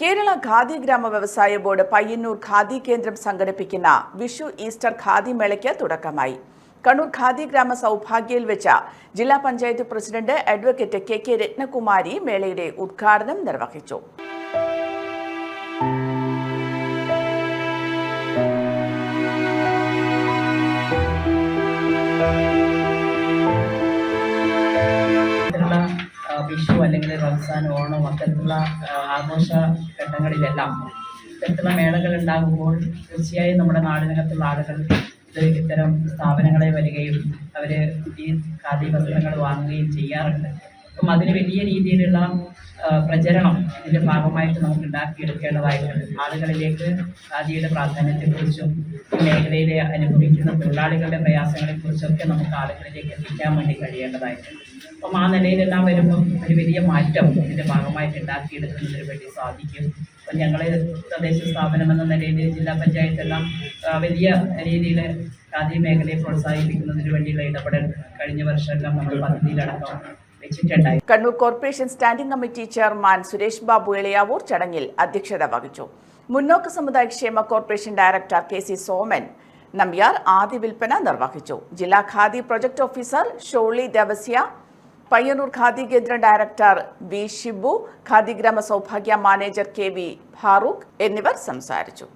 കേരള ഖാദി ഗ്രാമ വ്യവസായ ബോർഡ് പയ്യന്നൂർ ഖാദി കേന്ദ്രം സംഘടിപ്പിക്കുന്ന വിഷു ഈസ്റ്റർ ഖാദി മേളയ്ക്ക് തുടക്കമായി. കണ്ണൂർ ഖാദി ഗ്രാമ സൗഭാഗ്യയിൽ വെച്ച ജില്ലാ panchayat president advocate K K Ratnakumari മേളയുടെ ഉദ്ഘാടനം നിർവഹിച്ചു. വിഷു അല്ലെങ്കിൽ റംസാൻ ഓണം അത്തരത്തിലുള്ള ആഘോഷ ഘട്ടങ്ങളിലെല്ലാം ഇത്തരത്തിലുള്ള മേളകൾ ഉണ്ടാകുമ്പോൾ തീർച്ചയായും നമ്മുടെ നാടിനകത്തുള്ള ആളുകൾ ഇത് ഇത്തരം സ്ഥാപനങ്ങളെ വരികയും അവർ ഈ ഖാദി വസ്ത്രങ്ങൾ വാങ്ങുകയും ചെയ്യാറുണ്ട്. അപ്പം അതിന് വലിയ രീതിയിലുള്ള പ്രചരണം ഇതിന്റെ ഭാഗമായിട്ട് നമുക്ക് ഉണ്ടാക്കിയെടുക്കേണ്ടതായിട്ടുണ്ട് ആളുകളിലേക്ക് ഖാദിയുടെ പ്രാധാന്യത്തെക്കുറിച്ചും മേഖലയിലെ അനുഭവിക്കുന്ന തൊഴിലാളികളുടെ പ്രയാസങ്ങളെക്കുറിച്ചൊക്കെ നമുക്ക് ആളുകളിലേക്ക് എത്തിക്കാൻ വേണ്ടി കഴിയേണ്ടതായിട്ടുണ്ട്. അപ്പം ആ നിലയിലെല്ലാം വരുമ്പം ഒരു വലിയ മാറ്റം ഇതിന്റെ ഭാഗമായിട്ട് ഉണ്ടാക്കിയെടുക്കുന്നതിന് വേണ്ടി സാധിക്കും. അപ്പം ഞങ്ങൾ തദ്ദേശ സ്ഥാപനം എന്ന നിലയിൽ ജില്ലാ പഞ്ചായത്തെല്ലാം വലിയ രീതിയിൽ ഖാദി മേഖലയെ പ്രോത്സാഹിപ്പിക്കുന്നതിന് വേണ്ടിയുള്ള ഇടപെടൽ കഴിഞ്ഞ വർഷമെല്ലാം നമ്മൾ പദ്ധതിയിലടക്കം Kannur corporation standing committee chairman Suresh Babu Eliyavoor ചടങ്ങിൽ അധ്യക്ഷത വഹിച്ചു. മുന്നോക്ക സമുദായ ക്ഷേമ corporation director K C Soman Nambiar ആദ്യ വിൽപ്പന നിർവഹിച്ചു. ജില്ലാ ഖാദി പ്രൊജക്ട് ഓഫീസർ ഷോളി ദേവസ്യ പയ്യന്നൂർ ഖാദി കേന്ദ്ര director V Shibu khadi Grama Saubhagya manager K V Farooq എന്നിവർ സംസാരിച്ചു.